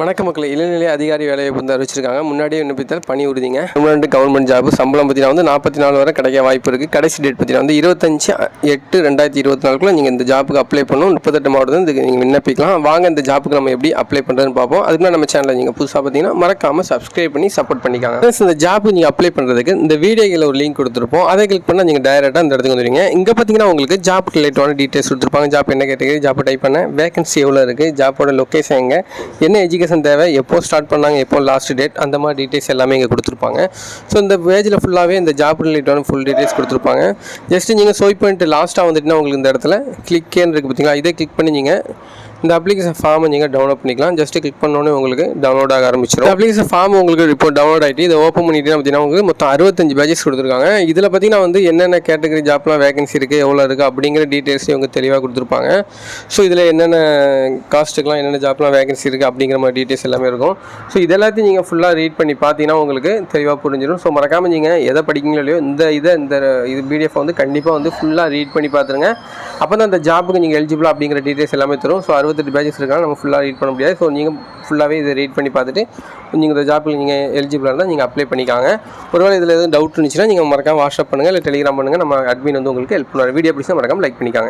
வணக்க மக்கள் இளநிலை அதிகாரி வேலையை வந்து அறிவிச்சிருக்காங்க. முன்னாடியே விண்ணப்பித்தால் பணி உறுதிங்க. முன்னாடி கவர்மெண்ட் ஜாப் சம்பளம் பார்த்தீங்கன்னா வந்து நாற்பத்தி நாலு வரை கிடைக்க வாய்ப்பு இருக்குது கடைசி டேட் பார்த்தீங்கன்னா வந்து இருபத்தஞ்சு எட்டு ரெண்டாயிரத்தி இருபத்தி நாலுக்குள்ள நீங்கள் இந்த ஜாப்புக்கு அப்ளை பண்ணணும். முப்பத்தெட்டு மாவட்டம் இதுக்கு நீங்கள் விண்ணப்பிக்கலாம். வாங்க இந்த ஜாப்புக்கு நம்ம எப்படி அப்ளை பண்ணுறதுன்னு பார்ப்போம். அதுக்கு நம்ம சேனலில் நீங்கள் புதுசாக பார்த்தீங்கன்னா மறக்காமல் சப்ஸ்கிரைப் பண்ணி சப்போர்ட் பண்ணிக்காங்க. Friends, இந்த ஜாப்பு நீங்கள் அப்ளை பண்ணுறதுக்கு இந்த வீடியோவில் ஒரு லிங்க் கொடுத்துருப்போம். அதை கிளிக் பண்ணால் நீங்கள் டைரெக்டாக இந்த இடத்துக்கு வந்துடுவீங்க இங்கே பார்த்தீங்கன்னா உங்களுக்கு ஜாப் ரிலேட்டடான டீட்டெயில்ஸ் கொடுத்துருப்பாங்க. ஜாப் என்ன கேட்டகரி ஜாப் டைப் பண்ண வேகன்சி எவ்வளோ இருக்குது ஜாப்போட லொக்கேஷன் எங்கே என்ன எஜுகேஷன் தேவை. எப்போ ஸ்டார்ட் பண்ணாங்க எப்போ லாஸ்ட் டேட் அந்த மாதிரி டீட்டெயில்ஸ் எல்லாமே இங்கே கொடுத்துருப்பாங்க. ஸோ இந்த பேஜில் ஃபுல்லாகவே இந்த ஜாப் ரிலேட்டடான ஃபுல் டீட்டெயில்ஸ் கொடுத்துருப்பாங்க. ஜஸ்ட் நீங்கள் ஸ்வைப் பண்ணிட்டு லாஸ்ட்டாக வந்துட்டுனா உங்களுக்கு இந்த இடத்துல கிளிக்கேன்னு இருக்குது பார்த்தீங்களா இதை கிளிக் பண்ணி நீங்கள் இந்த அப்ளிகேஷன் ஃபார்மை நீங்கள் டவுன்லோட் பண்ணிக்கலாம். ஜஸ்ட் கிளிக் பண்ணோன்னே உங்களுக்கு டவுன்லோட் ஆக ஆரம்பிச்சிடும் அப்ளிகேஷன் ஃபார்ம் உங்களுக்கு இப்போ டவுன்லோட் ஆகிட்டு இதை ஓப்பன் பண்ணிட்டு பார்த்தீங்கன்னா உங்களுக்கு மொத்தம் அறுபத்தஞ்சு பேஜஸ் கொடுத்துருக்காங்க. இதில் பார்த்தீங்கன்னா வந்து என்னென்ன கேட்டகரி ஜாப்லாம் வேகன்சி இருக்குது எவ்வளோ இருக்குது அப்படிங்கிற டீட்டெயில்ஸ் இவங்க தெளிவாக கொடுத்துருப்பாங்க. ஸோ இதில் என்னென்ன காஸ்ட்டுக்கெலாம் என்னென்ன ஜாப்லாம் வேகன்சி இருக்குது அப்படிங்கிற மாதிரி டீட்டெயில்ஸ் எல்லாமே இருக்கும். ஸோ இதெல்லாத்தையும் நீங்கள் ஃபுல்லாக ரீட் பண்ணி பார்த்தீங்கன்னா உங்களுக்கு தெளிவாக புரிஞ்சிடும் ஸோ மறக்காமல் நீங்கள் எதை படிக்கீங்களோ இல்லையோ இந்த இதை இந்த இது பிடிஎஃப் வந்து கண்டிப்பாக வந்து ஃபுல்லாக ரீட் பண்ணி பார்த்துருங்க அப்போ தான் அந்த ஜாப்புக்கு நீங்கள் எலிஜிபிள் அப்படிங்கிற டீட்டெயில்ஸ் எல்லாமே தரும். ஸோ அறுபத்தெட்டு பேஜஸ் இருக்காங்க நம்ம ஃபுல்லாக ரீட் பண்ண முடியாது. ஸோ நீங்கள் ஃபுல்லாகவே இதை ரீட் பண்ணி பார்த்துட்டு நீங்கள் இந்த ஜாப்புக்கு நீங்கள் எலிஜிபிளாக இருந்தால் நீங்கள் அப்ளை பண்ணிக்காங்க. ஒருவேளை இதில் எதுவும் டவுட் இருந்துச்சுன்னா நீங்கள் மறக்காம வாட்ஸ்அப் பண்ணுங்கள் இல்லை டெலிகிராம் பண்ணுங்கள் நம்ம அட்மின் வந்து உங்களுக்கு ஹெல்ப் பண்ணுவார் வீடியோ பிடிச்சா மறக்காம லைக் பண்ணிக்காங்க.